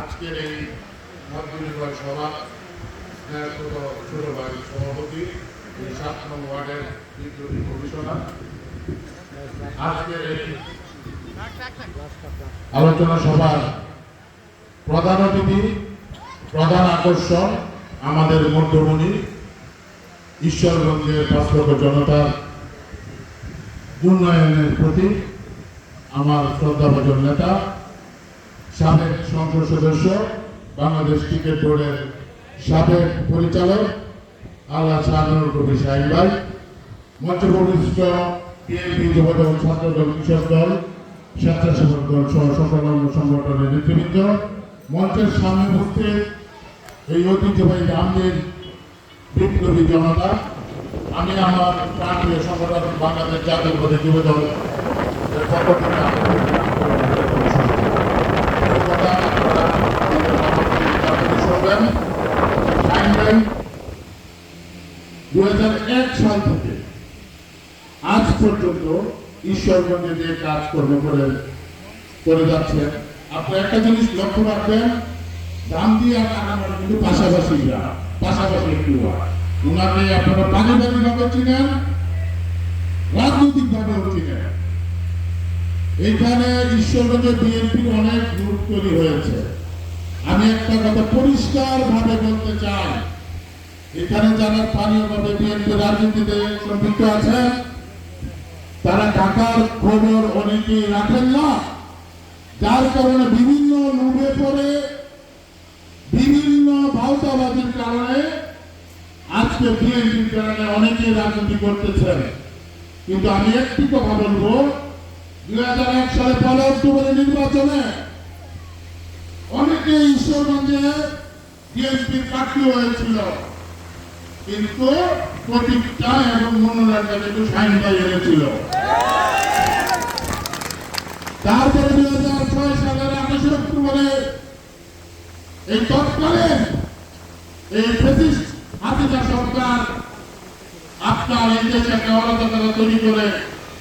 আজকের এই মধ্যবিদ্যালয় সভা ছোট ভাই সভাপতি, এই সাত নং ওয়ার্ডের বিদ্রোহী কমিশনার। আজকের এই আলোচনা সভার প্রধান অতিথি, প্রধান আকর্ষণ আমাদের মধ্যমণি, ঈশ্বরগঞ্জের পাঁচলক্ষ জনতার উন্নয়নের প্রতি আমার শ্রদ্ধাভাজন নেতা সাবেক সংসদ সদস্য, বাংলাদেশ ক্রিকেট বোর্ডের সাবেক পরিচালক, আল্লাহ শাহনুর কবি সাহিব ভাই মঞ্চপ্রবিষ্ট বিএনপি যুবদল, ছাত্রদল, কৃষক দল, স্বেচ্ছাসেবক দল সহ সকল অঙ্গ সংগঠনের নেতৃবৃন্দ, মঞ্চের সামনে উপস্থিত এই ঐতিহ্যবাহী রামদের বিপ্লবী জনতা, আমি আমার প্রাণীয় সংগঠন বাংলাদেশ জাতীয়বাদী যুবদল পক্ষ থেকে আপনাদের কথা আপনারা আমাদের সভাপতি জাতীয় শুনবেন। জানবেন, 2001 সাল থেকে আজ পর্যন্ত ঈশ্বরগঞ্জে যে করে করে যাচ্ছেন। আপনি একটা জিনিস লক্ষ্য রাখবেন দাম দিয়ে কিন্তু পাশাপাশি পাশাপাশি একটু উনাকে আপনারা চিনেন চিনেন। এইখানে ঈশ্বরগঞ্জে বিএনপির অনেক গ্রুপ তৈরি হয়েছে। আমি একটা কথা পরিষ্কার ভাবে বলতে চাই এখানে যারা স্থানীয়ভাবে বিএনপি রাজনীতিতে সম্পৃক্ত আছেন তারা ঢাকার খবর অনেকেই রাখেন না। যার কারণে বিভিন্ন লোভে পড়ে, বিভিন্ন ভাওতাবাজির কারণে আজকে বিএনপির কারণে অনেকেই রাজনীতি করতেছেন। কিন্তু আমি একটি কথা বলব, দুই হাজার এক সালে পয়লা অক্টোবরের নির্বাচনে অনেকে ঈশ্বরগঞ্জে বিএনপির প্রার্থী হয়েছিল। কিন্তু প্রতীকটা এবং মনোরঞ্জন একটু সাইন পাই এনেছিল তারপরে দুই হাজার ছয় সালের আঠাশে অক্টোবরে এই তৎকালীন এই ফেসিস্ট হাতিজা সরকার আপনার এই দেশে অরাজকতা তৈরি করে